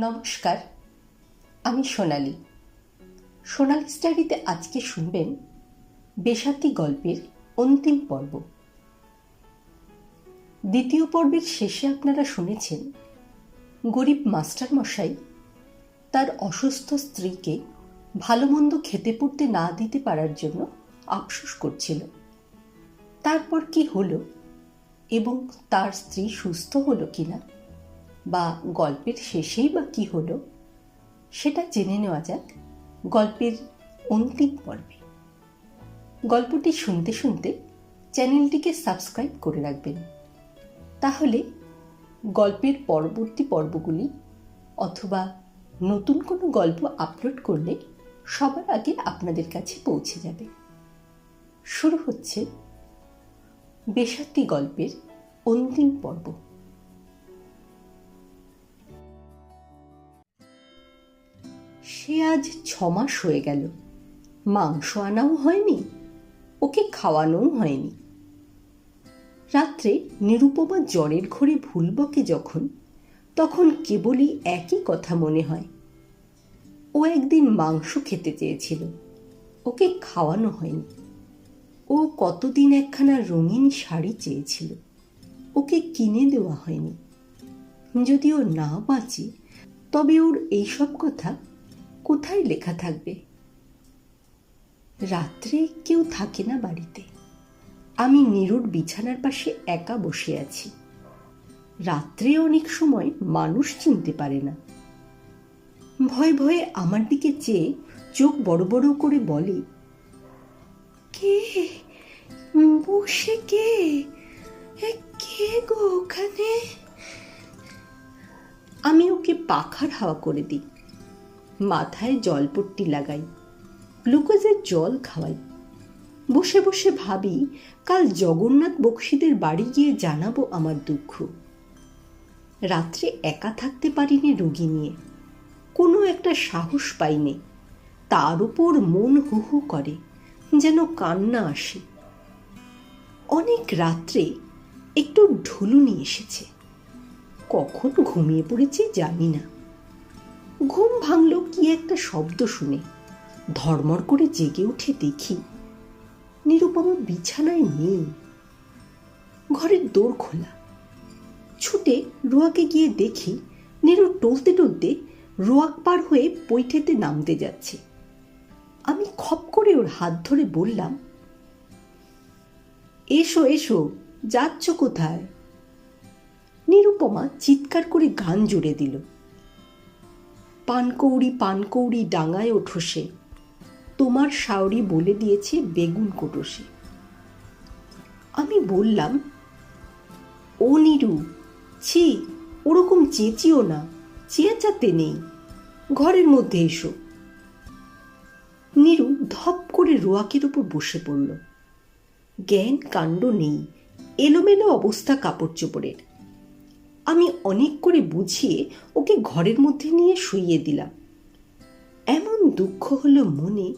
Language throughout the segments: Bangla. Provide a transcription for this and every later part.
নমস্কার, আমি সোনালি। সোনালি স্টাডিতে আজকে শুনবেন বেসাতি গল্পের অন্তিম পর্ব। দ্বিতীয় পর্বের শেষে আপনারা শুনেছেন, গরিব মাস্টার মশাই তার অসুস্থ স্ত্রীকে ভালো মন্দ খেতে পড়তে না দিতে পারার জন্য আফসোস করছিল। তারপর কি হলো এবং তার স্ত্রী সুস্থ হলো কিনা বা গল্পের শেষেই বা কি হলো, সেটা জেনে নেওয়া যাক গল্পের অন্তিম পর্বে। গল্পটি শুনতে শুনতে চ্যানেলটিকে সাবস্ক্রাইব করে রাখবেন। তাহলে গল্পের পরবর্তী পর্বগুলি অথবা নতুন কোনো গল্প আপলোড করলে সবার আগে আপনাদের কাছে পৌঁছে যাবে। শুরু হচ্ছে বেসাতি গল্পের অন্তিম পর্ব। সে আজ ছমাস হয়ে গেল। মাংস আনাও হয়নি, ওকে খাওয়ানোও হয়নি। রাত্রে নিরুপমা জ্বরের ঘরে ভুল বকে যখন, তখন কেবলই একই কথা মনে হয়। ও একদিন মাংস খেতে চেয়েছিল, ওকে খাওয়ানো হয়নি। ও কতদিন একখানা রঙিন শাড়ি চেয়েছিল, ওকে কিনে দেওয়া হয়নি। যদি ও না বাঁচে, তবে ওর এইসব কথা কোথায় লেখা থাকবে? রাত্রে কেউ থাকে না বাড়িতে। আমি নিরুর বিছানার পাশে একা বসে আছি। রাত্রে অনেক সময় মানুষ চিনতে পারে না। ভয়ে ভয়ে আমার দিকে চেয়ে চোখ বড় বড় করে বলে, কে? বসে কে? কে গো ওখানে? আমি ওকে পাখার হাওয়া করে দিই। মাথায় জলপট্টি লাগাই, গ্লুকোজের জল খাওয়াই। বসে বসে ভাবি, কাল জগন্নাথ বক্সিদের বাড়ি গিয়ে জানাব আমার দুঃখ। রাত্রে একা থাকতে পারিনি রোগী নিয়ে, কোনো একটা সাহস পাইনি। তার উপর মন হু হু করে, যেন কান্না আসে। অনেক রাত্রে একটু ঢুলুনি এসেছে। কখন ঘুমিয়ে পড়েছি জানি না। ঘুম ভাঙল কি একটা শব্দ শুনে। ধর্মর করে জেগে উঠে দেখি, নিরুপমা বিছানায় নেই। ঘরের দোর খোলা। ছুটে রোয়াকে গিয়ে দেখি, নিরু টলতে টলতে রোয়াক পার হয়ে পৈঠেতে নামতে যাচ্ছে। আমি খপ করে ওর হাত ধরে বললাম, এসো এসো, যাচ্ছ কোথায়? নিরুপমা চিৎকার করে গান জুড়ে দিল। পানকৌড়ি পানকৌড়ি ডাঙায় ওঠো সে। তোমার শাওরি বলে দিয়েছে বেগুন কোটসে আমি বললাম, ও নিরু, ছি, ওরকম চেঁচিও না, চেঁচাতে নেই। ঘরের মধ্যে এসো। নিরু ধপ করে রোয়াকের উপর বসে পড়ল। জ্ঞান কাণ্ড নেই, এলোমেলো অবস্থা কাপড় চোপড়ের আমি অনেক করে বুঝিয়ে ওকে ঘরের মধ্যে নিয়ে শুইয়ে দিলাম। এমন দুঃখ হলো মনে,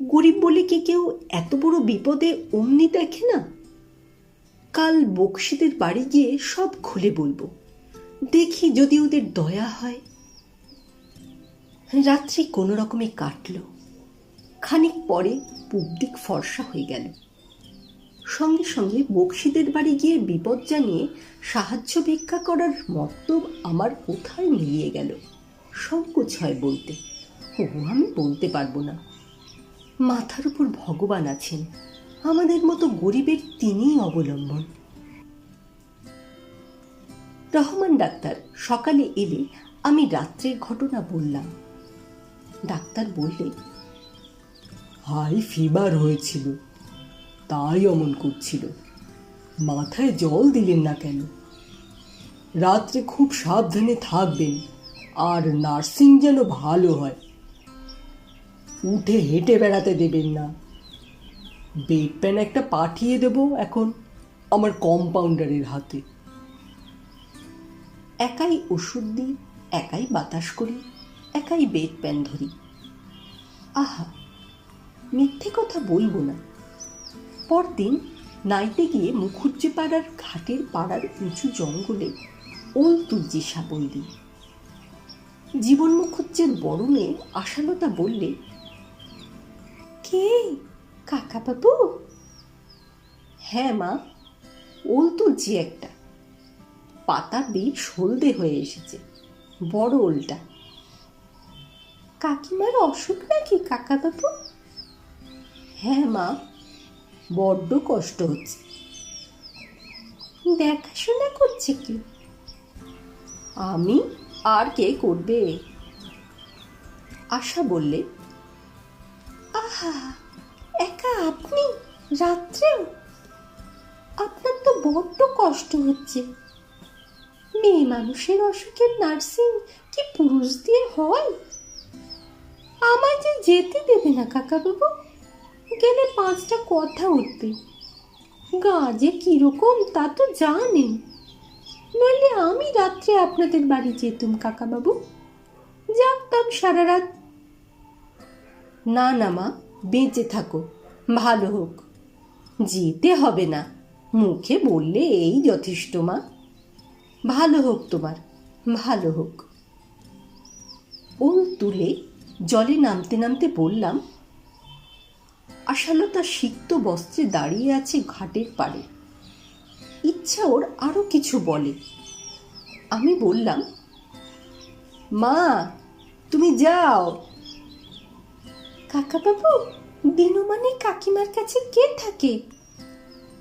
গরিব বলে কি কেউ এত বড় বিপদে অমনি দেখে না? কাল বক্সিদের বাড়ি গিয়ে সব খুলে বলব, দেখি যদি ওদের দয়া হয়। রাত্রি কোনো রকমে কাটল, খানিক পরে পূব দিক ফর্সা হয়ে গেল। সঙ্গে সঙ্গে বক্সিদের বাড়ি গিয়ে বিপদ জানিয়ে সাহায্য ভিক্ষা করার মতলব আমার কোথায় মিলিয়ে গেল? সংকোচ হয় বলতে। ও আমি বলতে পারব না। মাথার উপর ভগবান আছেন। আমাদের মতো গরিবের তিনিই অবলম্বন। রহমান ডাক্তার, সকালে এলে আমি রাত্রের ঘটনা বললাম। ডাক্তার বললেন, হাই ফিভার হয়েছিল। তাই অমন করছিল। মাথায় জল দিলেন না কেন? রাত্রে খুব সাবধানে থাকবেন, আর নার্সিং যেন ভালো হয়। উঠে হেঁটে বেড়াতে দেবেন না। বেড প্যান একটা পাঠিয়ে দেব এখন, আমার কম্পাউন্ডারের হাতে। একাই ওষুধ দিই, একাই বাতাস করি, একাই বেড প্যান ধরি। আহা, মিথ্যে কথা বলব না। পরদিন নাইতে গিয়ে মুখুজ্জে পাড়ার ঘাটের পাড়ার উঁচু জঙ্গলে ওল তুলছি সাবল জীবন মুখুজ্জের বড় মেয়ে আশালতা বললে, কে? কাকা বাবু হ্যাঁ মা ওল তুলছি একটা। পাতা বেশ হলদে হয়ে এসেছে, বড় ওলটা। কাকিমার অসুখ নাকি কাকা বাবু হ্যাঁ মা বড্ড কষ্ট হচ্ছে। দেখাশোনা করছে কি? আমি? আর কে করবে? আশা বললে আহা একা আপনি? রাত্রেও? আপনার তো বড্ড কষ্ট হচ্ছে। মেয়ে মানুষের অসুখের নার্সিং কি পুরুষ দিয়ে হয়? আমায় যে যেতে দেবে না কাকাবাবু। গেলে পাঁচটা কথা উঠবে। গা যে কীরকম তা তো জানেন নইলে আমি রাত্রে আপনাদের বাড়ি যেতুম, কাকাবাবু। জাগতাম সারা রাত। না না মা, বেঁচে থাকো, ভালো হোক। যেতে হবে না, মুখে বললে এই যথেষ্ট মা। ভালো হোক তোমার, ভালো হোক। ওল তুলে জলে নামতে নামতে বললাম আশালতা সিক্ত বস্ত্রে দাঁড়িয়ে আছে ঘাটের পাড়ে। ইচ্ছা ওর আরও কিছু বলে। আমি বললাম, মা, তুমি যাও। কাকাবাবু দিনু মানে কাকিমার কাছে কে থাকে?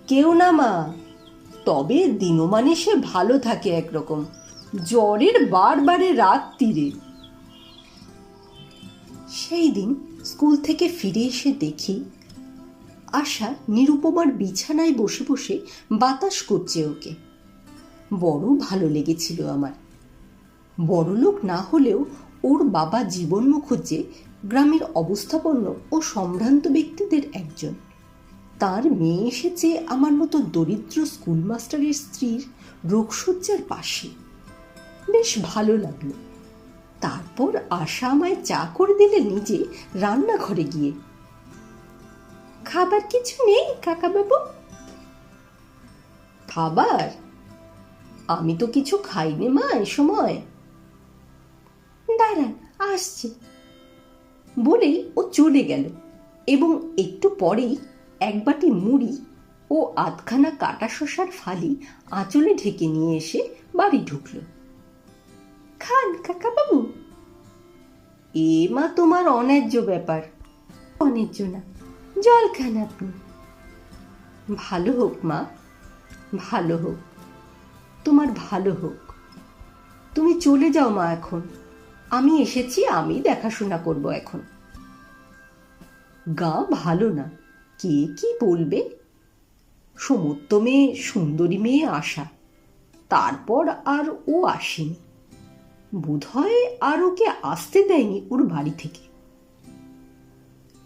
কেউ না, মা। তবে দিনু মানে সে ভালো থাকে একরকম। জ্বরের বারবারে রাত তীরে। সেই দিন স্কুল থেকে ফিরে এসে দেখি আশা নিরুপমার বিছানায় বসে বসে বাতাস করছে ওকে। বড় ভালো লেগেছিল আমার। বড়লোক না হলেও ওর বাবা জীবন মুখুজ্জে গ্রামের অবস্থাপন্ন ও সম্ভ্রান্ত ব্যক্তিদের একজন। তার মেয়ে এসেছে আমার মতো দরিদ্র স্কুল মাস্টারের স্ত্রীর রোগশয্যার পাশে। বেশ ভালো লাগল। তারপর আশা আমায় চা করে দিলে নিজে রান্নাঘরে গিয়ে। খাবার কিছু নেই, কাকাবাবু? খাবার? আমি তো কিছু খাইনি মা এ সময়। দাঁড়ান, আসছি। বলেই ও চলে গেল এবং একটু পরেই এক বাটি মুড়ি ও আধখানা কাটা শশার ফালি আঁচলে ঢেকে নিয়ে এসে বাড়ি ঢুকল। খান কাকাবাবু এ মা তোমার অন্যায্য ব্যাপার। অন্যায্য না জল খান আপনি। ভালো হোক মা ভালো হোক তোমার ভালো হোক। তুমি চলে যাও মা এখন। আমি এসেছি আমি দেখাশোনা করব এখন। গা ভালো না কে কি বলবে? সমুদ্র মেয়ে সুন্দরী মেয়ে আসা তারপর আর ও আসেনি। বোধহয় আর ওকে আসতে দেয়নি ওর বাড়ি থেকে।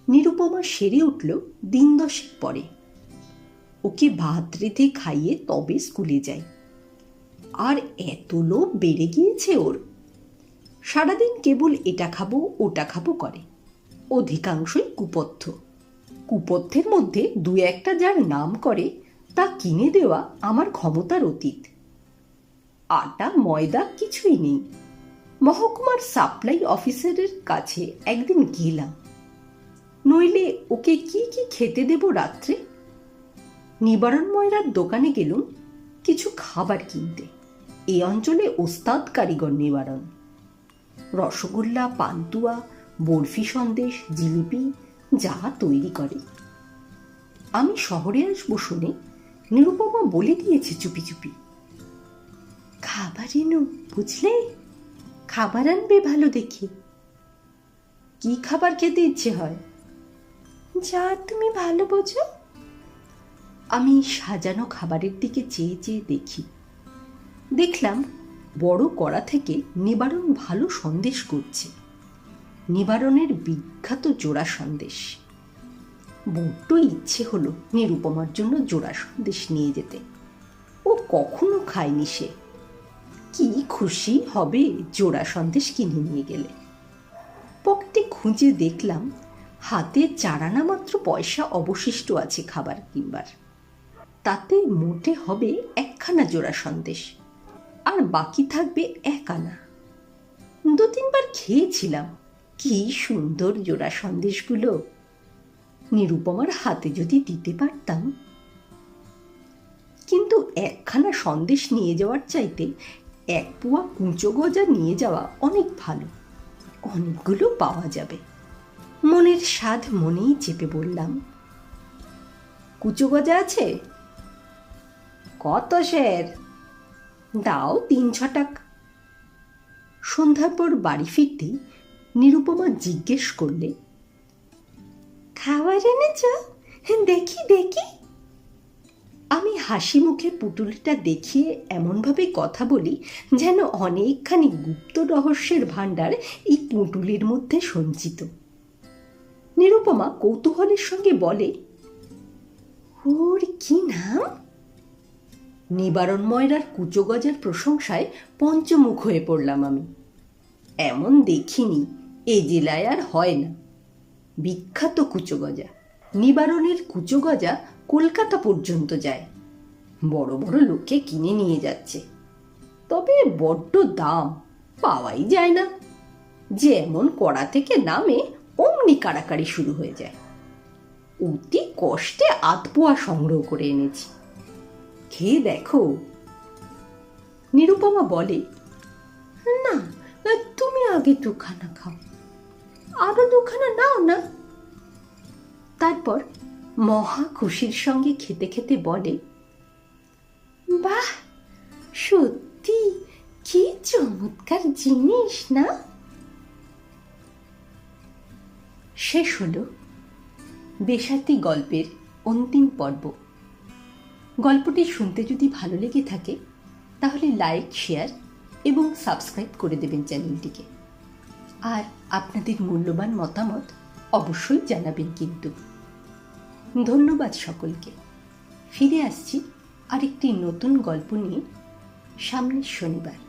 নিরুপমা সেরে উঠল দিন দশেক পরে। ওকে ভাত রেঁধে খাইয়ে তবে স্কুলে যায়। আর এত লোভ বেড়ে গিয়েছে ওর। সারাদিন কেবল এটা খাব, ওটা খাব করে। অধিকাংশই কুপথ্য। কুপথ্যের মধ্যে দু একটা যার নাম করে, তা কিনে দেওয়া আমার ক্ষমতার অতীত। আটা, ময়দা কিছুই নেই। মহকুমার সাপ্লাই অফিসারের কাছে একদিন গেলাম। নইলে ওকে কি কি খেতে দেব রাত্রে? নিবারণ ময়রার দোকানে গেলুম কিছু খাবার কিনতে। এই অঞ্চলে ওস্তাদ কারিগর নিবারণ। রসগোল্লা, পান্তুয়া, বরফি সন্দেশ, জিলিপি, যা তৈরি করে। আমি শহরে আসব শুনে নিরুপমা বলে দিয়েছে চুপি চুপি। খাবার এনু, বুঝলে? খাবার আনবে ভালো দেখে। কি খাবার খেতে ইচ্ছে হয়? যা তুমি ভালো বোঝো। আমি সাজানো খাবারের দিকে চেয়ে চেয়ে দেখি। দেখলাম বড় কড়া থেকে নিবারণ ভালো সন্দেশ করছে। নিবারণের বিখ্যাত জোড়া সন্দেশ। বড্ড ইচ্ছে হলো নিরুপমার জন্য জোড়া সন্দেশ নিয়ে যেতে। ও কখনো খায়নি সে। কি খুশি হবে জোড়া সন্দেশ কিনে নিয়ে গেলে? পকেটে খুঁজে দেখলাম, হাতে চারানা মাত্র পয়সা অবশিষ্ট আছে খাবার কিনবার। তাতে মোটে হবে একখানা জোড়া সন্দেশ, আর বাকি থাকবে এক আনা দু তিনবার খেয়েছিলাম, কি সুন্দর জোড়া সন্দেশগুলো। নিরুপমার হাতে যদি দিতে পারতাম। কিন্তু একখানা সন্দেশ নিয়ে যাওয়ার চাইতে এক পোয়া কুঁচো গজা নিয়ে যাওয়া অনেক ভালো। অনেকগুলো পাওয়া যাবে। মনের স্বাদ মনেই চেপে বললাম, কুচো গজা আছে? কত শের দাও তিন ছটাক। সন্ধ্যার পর বাড়ি ফিরতেই নিরুপমা জিজ্ঞেস করলে, খাবার এনেছ? দেখি দেখি। আমি হাসি মুখে পুটুলিটা দেখিয়ে এমনভাবে কথা বলি যেন অনেকখানি গুপ্ত রহস্যের ভাণ্ডার এই পুটুলির মধ্যে সঞ্চিত। নিরুপমা কৌতূহলের সঙ্গে বলে, ওর কি নাম? নিবারণ ময়রার কুচো গজার প্রশংসায় পঞ্চমুখ হয়ে পড়লাম আমি। এমন দেখিনি, এ জেলায় আর হয় না। বিখ্যাত কুচো গজা নিবারণের কুচো গজা কলকাতা পর্যন্ত যায়। বড় বড় লোকে কিনে নিয়ে যাচ্ছে। তবে বড্ড দাম, পাওয়াই যায় না। যে এমন কড়া থেকে নামে, অমনি কাড়াকাড়ি শুরু হয়ে যায়। অতি কষ্টে আতপোয়া সংগ্রহ করে এনেছি। খেয়ে দেখো। নিরুপমা বলে, না, তুমি আগে দুখানা খাও। আরও দুখানা নাও না। তারপর মহা খুশির সঙ্গে খেতে খেতে বলে, বাহ, সত্যি কি চমৎকার জিনিস না? শেষ হলো বেসাতি গল্পের অন্তিম পর্ব। গল্পটি শুনতে যদি ভালো লেগে থাকে, তাহলে লাইক, শেয়ার এবং সাবস্ক্রাইব করে দেবেন চ্যানেলটিকে। আর আপনাদের মূল্যবান মতামত অবশ্যই জানাবেন কিন্তু। ধন্যবাদ সকলকে। ফিরে আসছি আরেকটি নতুন গল্প নিয়ে সামনের শনিবার।